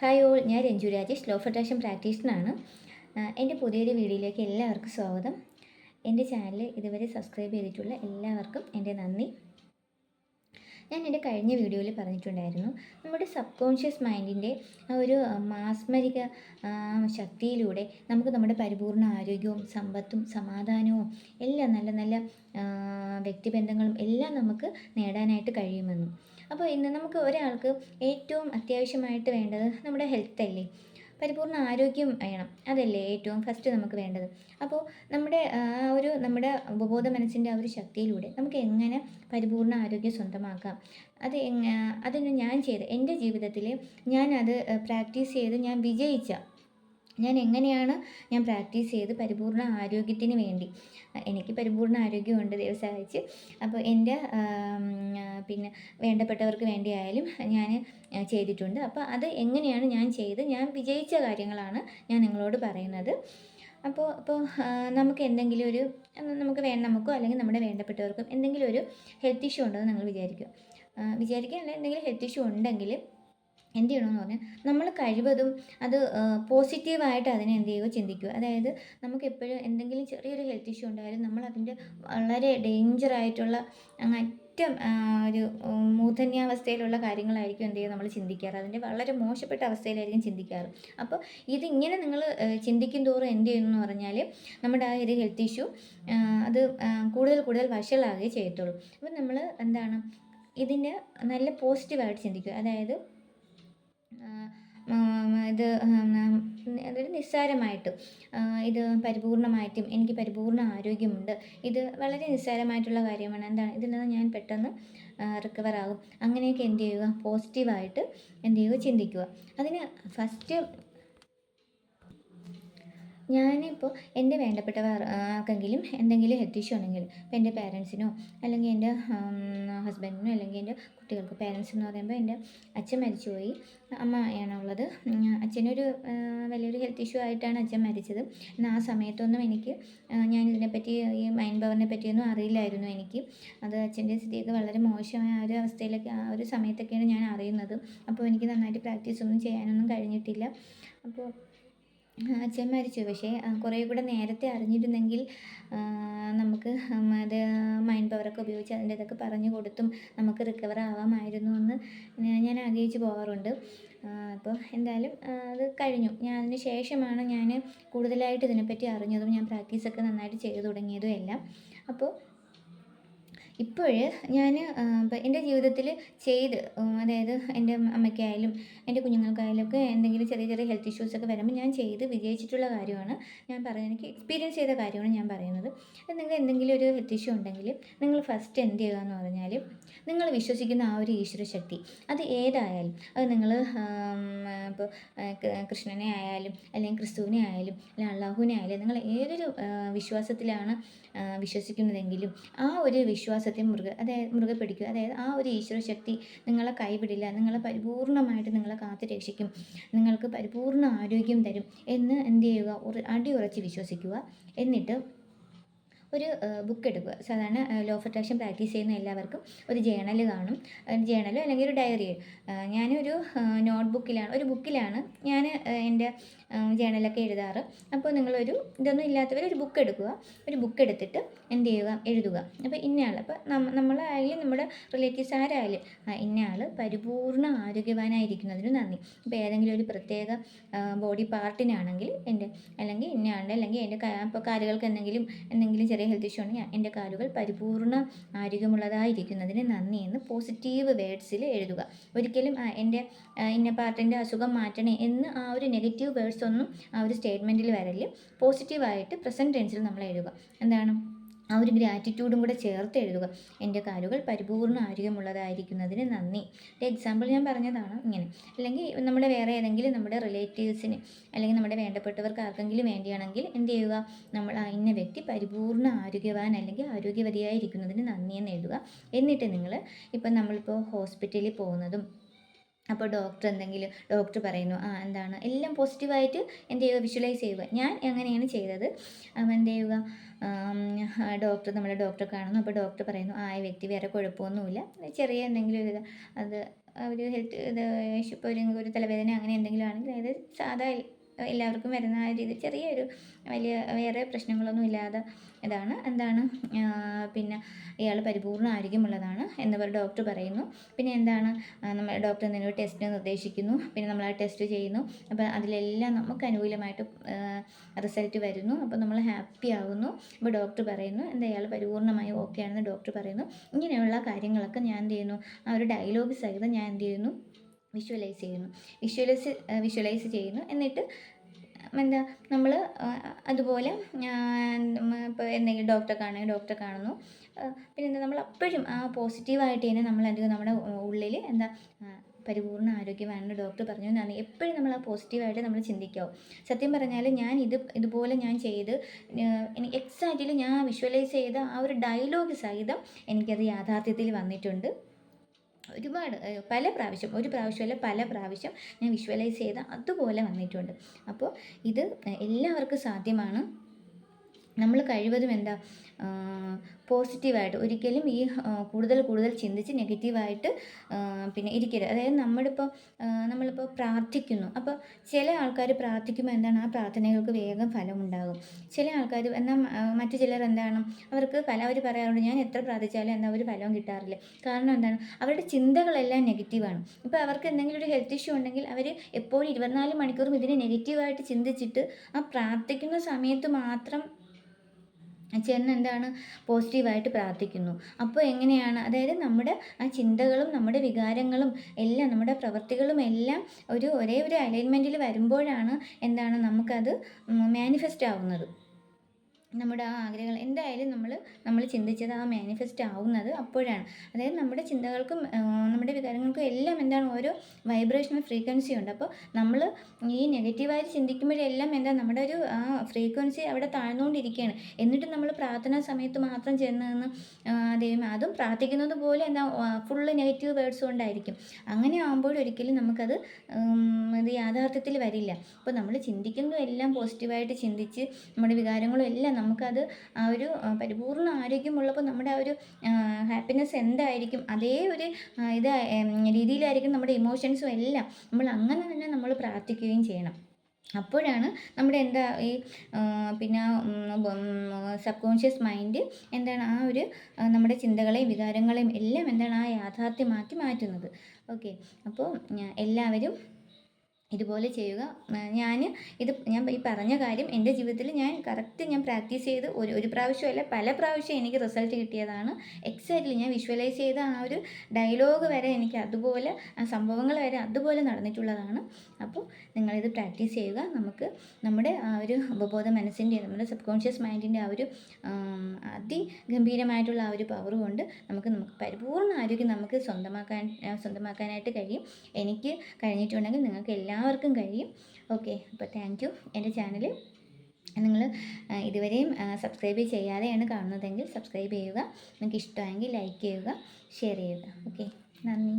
Hi all ഞാൻ Ranju Rajesh law federation പ്രാക്ടീഷണറാണ്. എന്റെ പുതിയൊരു വീഡിയോയിലേക്ക് എല്ലാവർക്കും സ്വാഗതം. എന്റെ ചാനൽ ഇതുവരെ സബ്സ്ക്രൈബ് ചെയ്തിട്ടുള്ള എല്ലാവർക്കും എന്റെ നന്ദി. ഞാൻ എന്റെ കഴിഞ്ഞ വീഡിയോയിൽ പറഞ്ഞിട്ടുണ്ടായിരുന്നു നമ്മുടെ സബ് കോൺഷ്യസ് മൈൻഡിന്റെ ഒരു മാസ്മരിക ശക്തിയിലൂടെ നമുക്ക് നമ്മുടെ പരിപൂർണ ആരോഗ്യവും സമ്പത്തും സമാധാനവും എല്ലാം നല്ല നല്ല വ്യക്തിബന്ധങ്ങളും എല്ലാം നമുക്ക് നേടാനായിട്ട് കഴിയുമെന്നും. അപ്പോൾ ഇന്ന് നമുക്ക് ഒരാൾക്ക് ഏറ്റവും അത്യാവശ്യമായിട്ട് വേണ്ടത് നമ്മുടെ ഹെൽത്ത് അല്ലേ? പരിപൂർണ ആരോഗ്യം വേണം. അതല്ലേ ഏറ്റവും ഫസ്റ്റ് നമുക്ക് വേണ്ടത്. അപ്പോൾ നമ്മുടെ ആ ഒരു നമ്മുടെ ഉപബോധ മനസ്സിന്റെ ആ ഒരു ശക്തിയിലൂടെ നമുക്ക് എങ്ങനെ പരിപൂർണ ആരോഗ്യം സ്വന്തമാക്കാം? അത് എങ്ങ അതിന് ഞാൻ ചെയ്ത് എന്റെ ജീവിതത്തിൽ ഞാനത് പ്രാക്ടീസ് ചെയ്ത് ഞാൻ വിജയിച്ച ഞാൻ എങ്ങനെയാണ് ഞാൻ പ്രാക്ടീസ് ചെയ്ത് പരിപൂർണ ആരോഗ്യത്തിന് വേണ്ടി? എനിക്ക് പരിപൂർണ ആരോഗ്യമുണ്ട് ദൈവം സഹായിച്ച്. അപ്പോൾ എന്റെ പിന്നെ വേണ്ടപ്പെട്ടവർക്ക് വേണ്ടിയായാലും ഞാൻ ചെയ്തിട്ടുണ്ട്. അപ്പോൾ അത് എങ്ങനെയാണ് ഞാൻ ചെയ്ത്? ഞാൻ വിജയിച്ച കാര്യങ്ങളാണ് ഞാൻ നിങ്ങളോട് പറയുന്നത്. അപ്പോൾ അപ്പോൾ നമുക്ക് എന്തെങ്കിലും ഒരു നമുക്ക് വേ നമുക്കോ അല്ലെങ്കിൽ നമ്മുടെ വേണ്ടപ്പെട്ടവർക്കും എന്തെങ്കിലും ഒരു ഹെൽത്ത് ഇഷ്യൂ ഉണ്ടെന്ന് നിങ്ങൾ വിചാരിക്കുക. വിചാരിക്കുക എന്തെങ്കിലും ഹെൽത്ത് ഇഷ്യൂ ഉണ്ടെങ്കിൽ എന്ത് ചെയ്യണമെന്ന് പറഞ്ഞാൽ നമ്മൾ കഴിവതും അത് പോസിറ്റീവായിട്ട് അതിനെ എന്ത് ചെയ്യുക ചിന്തിക്കുക. അതായത് നമുക്ക് എപ്പോഴും എന്തെങ്കിലും ചെറിയൊരു ഹെൽത്ത് ഇഷ്യൂ ഉണ്ടായാലും നമ്മൾ അതിന്റെ വളരെ ഡേഞ്ചറായിട്ടുള്ള അങ്ങറ്റം ആ, ഒരു ഉം, മൂർധന്യാവസ്ഥയിലുള്ള കാര്യങ്ങളായിരിക്കും എന്ത് ചെയ്യുക നമ്മൾ ചിന്തിക്കാറ്. അതിന്റെ വളരെ മോശപ്പെട്ട അവസ്ഥയിലായിരിക്കും ചിന്തിക്കാറ്. അപ്പോൾ ഇതിങ്ങനെ നിങ്ങൾ ചിന്തിക്കും തോറും എന്ത് ചെയ്യുന്നു എന്ന് പറഞ്ഞാൽ നമ്മുടെ ആ ഒരു ഹെൽത്ത് ഇഷ്യൂ അത് കൂടുതൽ കൂടുതൽ വഷളാകുകയേ ചെയ്യത്തുള്ളൂ. അപ്പോൾ നമ്മൾ എന്താണ് ഇതിന്റെ നല്ല പോസിറ്റീവായിട്ട് ചിന്തിക്കുക. അതായത് ഇത് അതൊരു നിസ്സാരമായിട്ട് ഇത് പരിപൂർണമായിട്ടും എനിക്ക് പരിപൂർണ ആരോഗ്യമുണ്ട്. ഇത് വളരെ നിസ്സാരമായിട്ടുള്ള കാര്യമാണ്. എന്താണ്? ഇതിൽ നിന്ന് ഞാൻ പെട്ടെന്ന് റിക്കവർ ആകും. അങ്ങനെയൊക്കെ എന്ത് ചെയ്യുക? പോസിറ്റീവായിട്ട് എന്ത് ചെയ്യുക? ചിന്തിക്കുക. അതിന് ഫസ്റ്റ് ഞാനിപ്പോൾ എന്റെ വേണ്ടപ്പെട്ടവർ ആർക്കെങ്കിലും എന്തെങ്കിലും ഹെൽത്ത് ഇഷ്യൂ ഉണ്ടെങ്കിൽ ഇപ്പോൾ എന്റെ പാരൻസിനോ അല്ലെങ്കിൽ എന്റെ ഹസ്ബൻഡിനോ അല്ലെങ്കിൽ എന്റെ കുട്ടികൾക്ക് പാരൻസ് എന്ന് പറയുമ്പോൾ എന്റെ അച്ഛൻ മരിച്ചുപോയി. അമ്മയാണ് ഉള്ളത് ഉം, അച്ഛനൊരു വലിയൊരു ഹെൽത്ത് ഇഷ്യൂ ആയിട്ടാണ് അച്ഛൻ മരിച്ചത്. എന്നാൽ ആ സമയത്തൊന്നും എനിക്ക് ഞാൻ ഇതിനെപ്പറ്റി ഈ മൈൻഡ് പവറിനെ പറ്റിയൊന്നും അറിയില്ലായിരുന്നു എനിക്ക്. അത് അച്ഛന്റെ സ്ഥിതിയൊക്കെ വളരെ മോശമായ ഒരു അവസ്ഥയിലൊക്കെ ആ ഒരു സമയത്തൊക്കെയാണ് ഞാൻ അറിയുന്നത്. അപ്പോൾ എനിക്ക് നന്നായിട്ട് പ്രാക്ടീസ് ഒന്നും ചെയ്യാനൊന്നും കഴിഞ്ഞിട്ടില്ല. അപ്പോൾ അച്ഛൻ മരിച്ചു. പക്ഷേ കുറേ കൂടെ നേരത്തെ അറിഞ്ഞിരുന്നെങ്കിൽ നമുക്ക് അത് മൈൻഡ് പവറൊക്കെ ഉപയോഗിച്ച് അതിന്റെ ഇതൊക്കെ പറഞ്ഞു കൊടുത്തും നമുക്ക് റിക്കവർ ആവാമായിരുന്നു എന്ന് ഞാൻ ആഗ്രഹിച്ച് പോകാറുണ്ട് അപ്പോൾ എന്തായാലും അത് കഴിഞ്ഞു. ഞാൻ അതിന് ശേഷമാണ് ഞാൻ കൂടുതലായിട്ട് ഇതിനെപ്പറ്റി അറിഞ്ഞതും ഞാൻ പ്രാക്ടീസൊക്കെ നന്നായിട്ട് ചെയ്തു തുടങ്ങിയതും എല്ലാം. അപ്പോൾ ഇപ്പോൾ ഞാൻ എന്റെ ജീവിതത്തിൽ ചെയ്ത് അതായത് എന്റെ അമ്മയ്ക്കായാലും എന്റെ കുഞ്ഞുങ്ങൾക്കായാലും ഒക്കെ എന്തെങ്കിലും ചെറിയ ചെറിയ ഹെൽത്ത് ഇഷ്യൂസൊക്കെ വരുമ്പോൾ ഞാൻ ചെയ്ത് വിജയിച്ചിട്ടുള്ള കാര്യമാണ് ഞാൻ പറയുന്നത്. എനിക്ക് എക്സ്പീരിയൻസ് ചെയ്ത കാര്യമാണ് ഞാൻ പറയുന്നത്. നിങ്ങൾ നിങ്ങൾക്ക് എന്തെങ്കിലും ഒരു ഹെൽത്ത് ഇഷ്യൂ ഉണ്ടെങ്കിൽ നിങ്ങൾ ഫസ്റ്റ് എന്ത് ചെയ്യുക എന്ന് പറഞ്ഞാൽ നിങ്ങൾ വിശ്വസിക്കുന്ന ആ ഒരു ഈശ്വര ശക്തി അത് ഏതായാലും അത് നിങ്ങൾ ഇപ്പോൾ കൃഷ്ണനെ ആയാലും അല്ലെങ്കിൽ ക്രിസ്തുവിനെ ആയാലും അല്ലെങ്കിൽ അള്ളാഹുവിനെ ആയാലും നിങ്ങൾ ഏതൊരു വിശ്വാസത്തിലാണ് വിശ്വസിക്കുന്നതെങ്കിലും ആ ഒരു വിശ്വാസത്തെ മുറുകെ അതായത് മുറുകെ പിടിക്കുക. അതായത് ആ ഒരു ഈശ്വര ശക്തി നിങ്ങളെ കൈവിടില്ല. നിങ്ങളെ പരിപൂർണമായിട്ട് നിങ്ങളെ കാത്തു രക്ഷിക്കും. നിങ്ങൾക്ക് പരിപൂർണ ആരോഗ്യം തരും എന്ന് എന്ത് ചെയ്യുക? അടിയുറച്ച് വിശ്വസിക്കുക. എന്നിട്ട് ഒരു ബുക്ക് എടുക്കുക. സാധാരണ ലോ ഓഫ് അട്രാക്ഷൻ പ്രാക്ടീസ് ചെയ്യുന്ന എല്ലാവർക്കും ഒരു ജേണൽ കാണും. ജേണലോ അല്ലെങ്കിൽ ഒരു ഡയറി ഞാനൊരു നോട്ട് ബുക്കിലാണ് ഒരു ബുക്കിലാണ് ഞാൻ എന്റെ ജേണലൊക്കെ എഴുതാറ്. അപ്പോൾ നിങ്ങളൊരു ഇതൊന്നും ഇല്ലാത്തവർ ഒരു ബുക്ക് എടുക്കുക. ഒരു ബുക്ക് എടുത്തിട്ട് എന്ത് ചെയ്യുക? എഴുതുക. അപ്പോൾ ഇന്നയാൾ അപ്പോൾ നമ്മ നമ്മളായാലും നമ്മുടെ റിലേറ്റീവ്സ് ആരായാലും ഇന്നയാൾ പരിപൂർണ ആരോഗ്യവാനായിരിക്കുന്നതിന് നന്ദി. ഇപ്പോൾ ഏതെങ്കിലും ഒരു പ്രത്യേക ബോഡി പാർട്ടിനാണെങ്കിൽ എന്റെ അല്ലെങ്കിൽ ഇന്നയാളുടെ അല്ലെങ്കിൽ എന്റെ ഇപ്പോൾ കാലുകൾക്ക് എന്തെങ്കിലും എന്തെങ്കിലും ചെറിയ ഹെൽത്ത് ഇഷ്യൂ ഉണ്ടെങ്കിൽ എന്റെ കാലുകൾ പരിപൂർണ ആരോഗ്യമുള്ളതായിരിക്കുന്നതിന് നന്ദി എന്ന് പോസിറ്റീവ് വേർഡ്സിൽ എഴുതുക. ഒരിക്കലും എന്റെ ഇന്ന പാർട്ടിന്റെ അസുഖം മാറ്റണേ എന്ന് ആ ഒരു നെഗറ്റീവ് വേർഡ്സ് ഒന്നും ആ ഒരു സ്റ്റേറ്റ്മെന്റിൽ വരൽ പോസിറ്റീവായിട്ട് പ്രസന്റ് ടെൻസിൽ നമ്മൾ എഴുതുക. എന്താണ്? ആ ഒരു ഗ്രാറ്റിറ്റ്യൂഡും കൂടെ ചേർത്ത് എഴുതുക. എന്റെ കാലുകൾ പരിപൂർണ ആരോഗ്യമുള്ളതായിരിക്കുന്നതിന് നന്ദി. ഒരു എക്സാമ്പിൾ ഞാൻ പറഞ്ഞതാണ് ഇങ്ങനെ. അല്ലെങ്കിൽ നമ്മുടെ വേറെ ഏതെങ്കിലും നമ്മുടെ റിലേറ്റീവ്സിന് അല്ലെങ്കിൽ നമ്മുടെ വേണ്ടപ്പെട്ടവർക്ക് ആർക്കെങ്കിലും വേണ്ടിയാണെങ്കിൽ എന്ത് ചെയ്യുക? നമ്മൾ ഇന്ന വ്യക്തി പരിപൂർണ ആരോഗ്യവാൻ അല്ലെങ്കിൽ ആരോഗ്യവതിയായിരിക്കുന്നതിന് നന്ദി എന്ന് എഴുതുക. എന്നിട്ട് നിങ്ങൾ ഇപ്പം നമ്മളിപ്പോൾ ഹോസ്പിറ്റലിൽ പോകുന്നതും അപ്പോൾ ഡോക്ടർ എന്തെങ്കിലും ഡോക്ടർ പറയുന്നു ആ എന്താണ്? എല്ലാം പോസിറ്റീവായിട്ട് എന്ത് ചെയ്യുക? വിഷ്വലൈസ് ചെയ്യുക. ഞാൻ എങ്ങനെയാണ് ചെയ്തത്. എന്ത് ചെയ്യുക? ഡോക്ടർ നമ്മൾ ഡോക്ടറെ കാണുന്നു. അപ്പോൾ ഡോക്ടർ പറയുന്നു ആ വ്യക്തി വേറെ കുഴപ്പമൊന്നുമില്ല. ചെറിയ എന്തെങ്കിലും ഒരു അത് ഒരു ഹെൽത്ത് ഇത് ഇപ്പോൾ ഒരു തലവേദന അങ്ങനെ എന്തെങ്കിലും ആണെങ്കിൽ അതായത് സാധാ എല്ലാവർക്കും വരുന്ന ആ രീതിയിൽ ചെറിയൊരു വലിയ വേറെ പ്രശ്നങ്ങളൊന്നും ഇല്ലാതെ ഇതാണ്. എന്താണ്? പിന്നെ ഇയാൾ പരിപൂർണ ആരോഗ്യമുള്ളതാണ് എന്ന് എന്നിവർ ഡോക്ടർ പറയുന്നു. പിന്നെ എന്താണ്? നമ്മൾ ഡോക്ടർ എന്തെങ്കിലും ടെസ്റ്റ് നിർദ്ദേശിക്കുന്നു. പിന്നെ നമ്മൾ ആ ടെസ്റ്റ് ചെയ്യുന്നു. അപ്പോൾ അതിലെല്ലാം നമുക്ക് അനുകൂലമായിട്ട് റിസൾട്ട് വരുന്നു. അപ്പോൾ നമ്മൾ ഹാപ്പി ആകുന്നു അപ്പോൾ ഡോക്ടർ പറയുന്നു എന്താ ഇയാൾ പരിപൂർണമായി ഓക്കെ ആണെന്ന് ഡോക്ടർ പറയുന്നു. ഇങ്ങനെയുള്ള കാര്യങ്ങളൊക്കെ ഞാൻ എന്ത് ചെയ്യുന്നു? ആ ഒരു ഡയലോഗ് സഹിതം ഞാൻ എന്ത് ചെയ്യുന്നു? വിഷ്വലൈസ് ചെയ്യുന്നു. വിഷ്വലൈസ് വിഷ്വലൈസ് ചെയ്യുന്നു. എന്നിട്ട് എന്താ നമ്മൾ അതുപോലെ ഇപ്പോൾ എന്തെങ്കിലും ഡോക്ടറെ കാണുക ഡോക്ടറെ കാണുന്നു. പിന്നെ എന്താ നമ്മൾ അപ്പോഴും ആ പോസിറ്റീവായിട്ട് തന്നെ നമ്മൾ അധികം നമ്മുടെ ഉള്ളിൽ എന്താ പരിപൂർണ ആരോഗ്യമാണെന്ന് ഡോക്ടർ പറഞ്ഞു എന്നാണ്. എപ്പോഴും നമ്മൾ ആ പോസിറ്റീവായിട്ട് നമ്മൾ ചിന്തിക്കാവും. സത്യം പറഞ്ഞാൽ ഞാൻ ഇത് ഇതുപോലെ ഞാൻ ചെയ്ത് എനിക്ക് എക്സാക്റ്റ്ലി ഞാൻ വിഷ്വലൈസ് ചെയ്ത ആ ഒരു ഡയലോഗ് സഹിതം എനിക്കത് യാഥാർത്ഥ്യത്തിൽ വന്നിട്ടുണ്ട്. ഒരുപാട് പല പ്രാവശ്യം ഒരു പ്രാവശ്യമല്ല പല പ്രാവശ്യം ഞാൻ വിഷ്വലൈസ് ചെയ്ത അതുപോലെ വന്നിട്ടുണ്ട്. അപ്പോൾ ഇത് എല്ലാവർക്കും സാധ്യമാണ്. നമ്മൾ കഴിവതും എന്താ പോസിറ്റീവായിട്ട് ഒരിക്കലും ഈ കൂടുതൽ കൂടുതൽ ചിന്തിച്ച് നെഗറ്റീവായിട്ട് പിന്നെ ഇരിക്കരുത്. അതായത് നമ്മളിപ്പോൾ നമ്മളിപ്പോൾ പ്രാർത്ഥിക്കുന്നു. അപ്പോൾ ചില ആൾക്കാർ പ്രാർത്ഥിക്കുമ്പോൾ എന്താണ് ആ പ്രാർത്ഥനകൾക്ക് വേഗം ഫലമുണ്ടാകും. ചില ആൾക്കാർ എന്നാൽ മറ്റു ചിലർ എന്താണ് അവർക്ക് ഫലം അവർ പറയാറുണ്ട് ഞാൻ എത്ര പ്രാർത്ഥിച്ചാലും എന്നാൽ ഒരു ഫലവും കിട്ടാറില്ല. കാരണം എന്താണ് അവരുടെ ചിന്തകളെല്ലാം നെഗറ്റീവാണ് ഇപ്പോൾ അവർക്ക് എന്തെങ്കിലും ഒരു ഹെൽത്ത് ഇഷ്യൂ ഉണ്ടെങ്കിൽ അവർ എപ്പോഴും ഇരുപത്തിനാല് മണിക്കൂറും ഇതിനെ നെഗറ്റീവായിട്ട് ചിന്തിച്ചിട്ട് ആ പ്രാർത്ഥിക്കുന്ന സമയത്ത് മാത്രം ചെന്ന് എന്താണ് പോസിറ്റീവായിട്ട് പ്രാർത്ഥിക്കുന്നു. അപ്പോൾ എങ്ങനെയാണ്? അതായത് നമ്മുടെ ആ ചിന്തകളും നമ്മുടെ വികാരങ്ങളും എല്ലാം നമ്മുടെ പ്രവൃത്തികളും എല്ലാം ഒരു ഒരേ ഒരു അലൈൻമെന്റിൽ വരുമ്പോഴാണ് എന്താണ് നമുക്കത് മാനിഫെസ്റ്റ് ആവുന്നത്. നമ്മുടെ ആ ആഗ്രഹങ്ങൾ എന്തായാലും നമ്മൾ നമ്മൾ ചിന്തിച്ചത് ആ മാനിഫെസ്റ്റ് ആവുന്നത് അപ്പോഴാണ്. അതായത് നമ്മുടെ ചിന്തകൾക്കും നമ്മുടെ വികാരങ്ങൾക്കും എല്ലാം എന്താണ് ഓരോ വൈബ്രേഷണൽ ഫ്രീക്വൻസി ഉണ്ട്. അപ്പോൾ നമ്മൾ ഈ നെഗറ്റീവായിട്ട് ചിന്തിക്കുമ്പോഴെല്ലാം എന്താ നമ്മുടെ ഒരു ആ ഫ്രീക്വൻസി അവിടെ താഴ്ന്നുകൊണ്ടിരിക്കുകയാണ്. എന്നിട്ട് നമ്മൾ പ്രാർത്ഥനാ സമയത്ത് മാത്രം ചെന്ന് നിന്ന് ദൈവം അതും പ്രാർത്ഥിക്കുന്നത് പോലെ എന്താ ഫുള്ള് നെഗറ്റീവ് വേർഡ്സ് കൊണ്ടായിരിക്കും. അങ്ങനെ ആകുമ്പോൾ ഒരിക്കലും നമുക്കത് അത് യാഥാർത്ഥ്യത്തിൽ വരില്ല. അപ്പോൾ നമ്മൾ ചിന്തിക്കുന്നതും എല്ലാം പോസിറ്റീവായിട്ട് ചിന്തിച്ച് നമ്മുടെ വികാരങ്ങളും എല്ലാം നമുക്കത് ആ ഒരു പരിപൂർണ ആരോഗ്യമുള്ളപ്പോൾ നമ്മുടെ ആ ഒരു ഹാപ്പിനെസ് എന്തായിരിക്കും? അതേ ഒരു ഇത് രീതിയിലായിരിക്കും നമ്മുടെ ഇമോഷൻസും എല്ലാം. നമ്മൾ അങ്ങനെ തന്നെ നമ്മൾ പ്രാർത്ഥിക്കുകയും ചെയ്യണം. അപ്പോഴാണ് നമ്മുടെ എന്താ ഈ പിന്നെ സബ് കോൺഷ്യസ് മൈൻഡ് എന്താണ് ആ ഒരു നമ്മുടെ ചിന്തകളെയും വികാരങ്ങളെയും എല്ലാം എന്താണ് ആ യാഥാർത്ഥ്യമാക്കി മാറ്റുന്നത്. ഓക്കെ. അപ്പോൾ എല്ലാവരും ഇതുപോലെ ചെയ്യുക. ഞാൻ ഇത് ഞാൻ ഈ പറഞ്ഞ കാര്യം എന്റെ ജീവിതത്തിൽ ഞാൻ കറക്റ്റ് ഞാൻ പ്രാക്ടീസ് ചെയ്ത് ഒരു ഒരു പ്രാവശ്യമല്ല പല പ്രാവശ്യം എനിക്ക് റിസൾട്ട് കിട്ടിയതാണ്. എക്സാക്ട്ലി ഞാൻ വിഷ്വലൈസ് ചെയ്ത ആ ഒരു ഡയലോഗ് വരെ എനിക്ക് അതുപോലെ സംഭവങ്ങൾ വരെ അതുപോലെ നടന്നിട്ടുള്ളതാണ്. അപ്പോൾ നിങ്ങളിത് പ്രാക്ടീസ് ചെയ്യുക. നമുക്ക് നമ്മുടെ ആ ഒരു ഉപബോധ മനസ്സിന്റെ നമ്മുടെ സബ് കോൺഷ്യസ് മൈൻഡിന്റെ ആ ഒരു അതിഗംഭീരമായിട്ടുള്ള ആ ഒരു പവർ കൊണ്ട് നമുക്ക് നമുക്ക് പരിപൂർണ ആരോഗ്യം നമുക്ക് സ്വന്തമാക്കാൻ സ്വന്തമാക്കാനായിട്ട് കഴിയും. എനിക്ക് കഴിഞ്ഞിട്ടുണ്ടെങ്കിൽ നിങ്ങൾക്ക് എല്ലാം എല്ലാവർക്കും കഴിയും. ഓക്കെ അപ്പോൾ താങ്ക് യു എന്റെ ചാനൽ നിങ്ങൾ ഇതുവരെയും സബ്സ്ക്രൈബ് ചെയ്യാതെയാണ് കാണുന്നതെങ്കിൽ സബ്സ്ക്രൈബ് ചെയ്യുക. നിങ്ങൾക്ക് ഇഷ്ടമായെങ്കിൽ ലൈക്ക് ചെയ്യുക ഷെയർ ചെയ്യുക. ഓക്കെ നന്ദി.